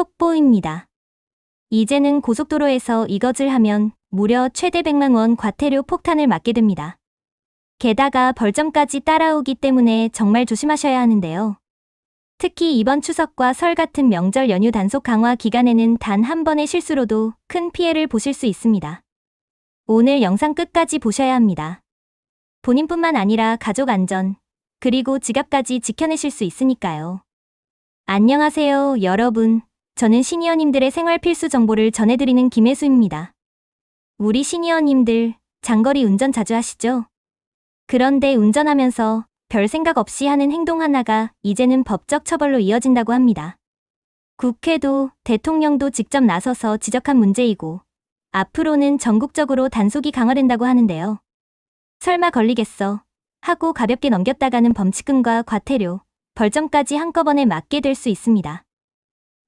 속보입니다. 이제는 고속도로에서 이것을 하면 무려 최대 100만 원 과태료 폭탄을 맞게 됩니다. 게다가 벌점까지 따라오기 때문에 정말 조심하셔야 하는데요. 특히 이번 추석과 설 같은 명절 연휴 단속 강화 기간에는 단 한 번의 실수로도 큰 피해를 보실 수 있습니다. 오늘 영상 끝까지 보셔야 합니다. 본인뿐만 아니라 가족 안전, 그리고 지갑까지 지켜내실 수 있으니까요. 안녕하세요, 여러분. 저는 시니어님들의 생활 필수 정보를 전해드리는 김혜수입니다. 우리 시니어님들 장거리 운전 자주 하시죠? 그런데 운전하면서 별 생각 없이 하는 행동 하나가 이제는 법적 처벌로 이어진다고 합니다. 국회도 대통령도 직접 나서서 지적한 문제이고 앞으로는 전국적으로 단속이 강화된다고 하는데요. 설마 걸리겠어 하고 가볍게 넘겼다가는 범칙금과 과태료, 벌점까지 한꺼번에 맞게 될 수 있습니다.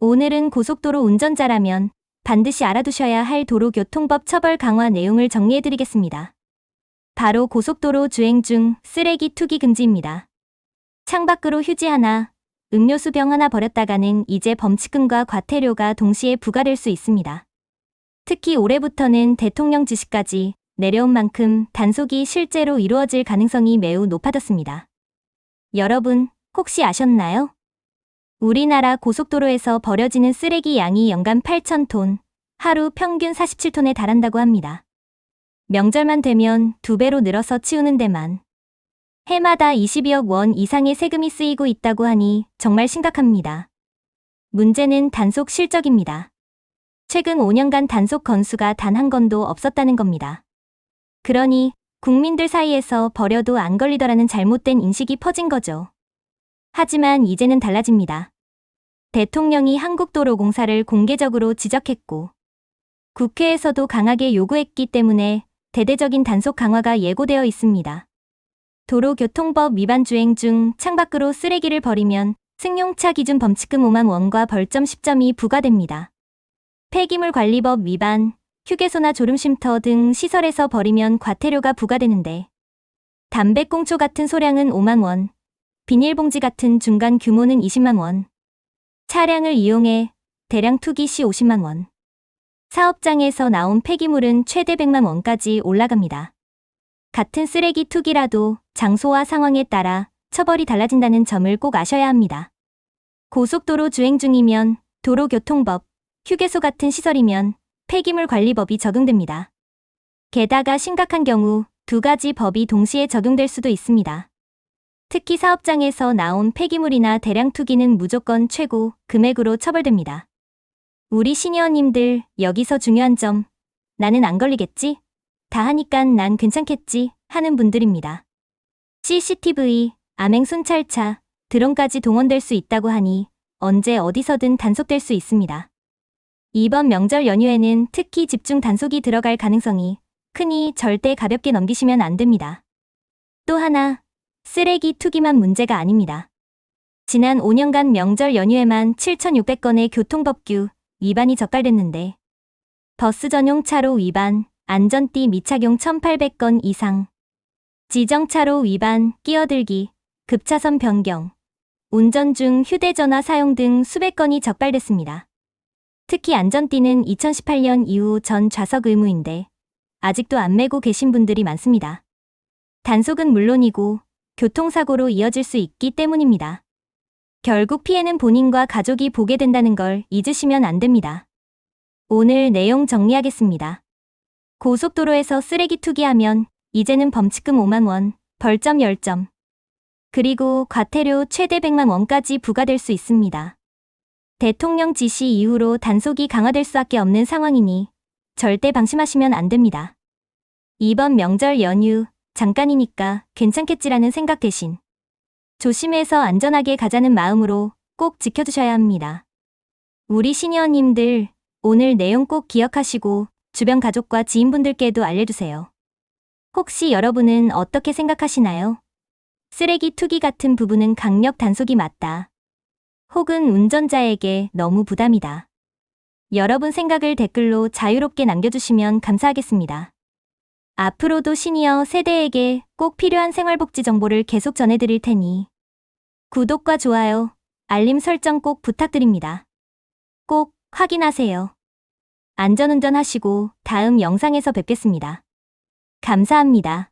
오늘은 고속도로 운전자라면 반드시 알아두셔야 할 도로교통법 처벌 강화 내용을 정리해드리겠습니다. 바로 고속도로 주행 중 쓰레기 투기 금지입니다. 창밖으로 휴지 하나, 음료수 병 하나 버렸다가는 이제 범칙금과 과태료가 동시에 부과될 수 있습니다. 특히 올해부터는 대통령 지시까지 내려온 만큼 단속이 실제로 이루어질 가능성이 매우 높아졌습니다. 여러분, 혹시 아셨나요? 우리나라 고속도로에서 버려지는 쓰레기 양이 연간 8,000톤, 하루 평균 47톤에 달한다고 합니다. 명절만 되면 두 배로 늘어서 치우는 데만 해마다 22억 원 이상의 세금이 쓰이고 있다고 하니 정말 심각합니다. 문제는 단속 실적입니다. 최근 5년간 단속 건수가 단 한 건도 없었다는 겁니다. 그러니 국민들 사이에서 버려도 안 걸리더라는 잘못된 인식이 퍼진 거죠. 하지만 이제는 달라집니다. 대통령이 한국도로공사를 공개적으로 지적했고 국회에서도 강하게 요구했기 때문에 대대적인 단속 강화가 예고되어 있습니다. 도로교통법 위반 주행 중 창밖으로 쓰레기를 버리면 승용차 기준 범칙금 5만 원과 벌점 10점이 부과됩니다. 폐기물 관리법 위반, 휴게소나 졸음쉼터 등 시설에서 버리면 과태료가 부과되는데 담배꽁초 같은 소량은 5만 원, 비닐봉지 같은 중간 규모는 20만 원, 차량을 이용해 대량 투기 시 50만 원, 사업장에서 나온 폐기물은 최대 100만 원까지 올라갑니다. 같은 쓰레기 투기라도 장소와 상황에 따라 처벌이 달라진다는 점을 꼭 아셔야 합니다. 고속도로 주행 중이면 도로교통법, 휴게소 같은 시설이면 폐기물 관리법이 적용됩니다. 게다가 심각한 경우 두 가지 법이 동시에 적용될 수도 있습니다. 특히 사업장에서 나온 폐기물이나 대량 투기는 무조건 최고 금액으로 처벌됩니다. 우리 시니어님들 여기서 중요한 점 나는 안 걸리겠지? 다 하니깐 난 괜찮겠지 하는 분들입니다. CCTV, 암행 순찰차, 드론까지 동원될 수 있다고 하니 언제 어디서든 단속될 수 있습니다. 이번 명절 연휴에는 특히 집중 단속이 들어갈 가능성이 크니 절대 가볍게 넘기시면 안 됩니다. 또 하나, 쓰레기 투기만 문제가 아닙니다. 지난 5년간 명절 연휴에만 7,600건의 교통법규 위반이 적발됐는데 버스 전용 차로 위반, 안전띠 미착용 1,800건 이상, 지정차로 위반, 끼어들기, 급차선 변경, 운전 중 휴대전화 사용 등 수백 건이 적발됐습니다. 특히 안전띠는 2018년 이후 전 좌석 의무인데 아직도 안 매고 계신 분들이 많습니다. 단속은 물론이고 교통사고로 이어질 수 있기 때문입니다. 결국 피해는 본인과 가족이 보게 된다는 걸 잊으시면 안 됩니다. 오늘 내용 정리하겠습니다. 고속도로에서 쓰레기 투기하면 이제는 범칙금 5만 원, 벌점 10점, 그리고 과태료 최대 100만 원까지 부과될 수 있습니다. 대통령 지시 이후로 단속이 강화될 수밖에 없는 상황이니 절대 방심하시면 안 됩니다. 이번 명절 연휴 잠깐이니까 괜찮겠지라는 생각 대신 조심해서 안전하게 가자는 마음으로 꼭 지켜주셔야 합니다. 우리 시니어님들 오늘 내용 꼭 기억하시고 주변 가족과 지인분들께도 알려주세요. 혹시 여러분은 어떻게 생각하시나요? 쓰레기 투기 같은 부분은 강력 단속이 맞다. 혹은 운전자에게 너무 부담이다. 여러분 생각을 댓글로 자유롭게 남겨주시면 감사하겠습니다. 앞으로도 시니어 세대에게 꼭 필요한 생활복지 정보를 계속 전해드릴 테니 구독과 좋아요, 알림 설정 꼭 부탁드립니다. 꼭 확인하세요. 안전운전 하시고 다음 영상에서 뵙겠습니다. 감사합니다.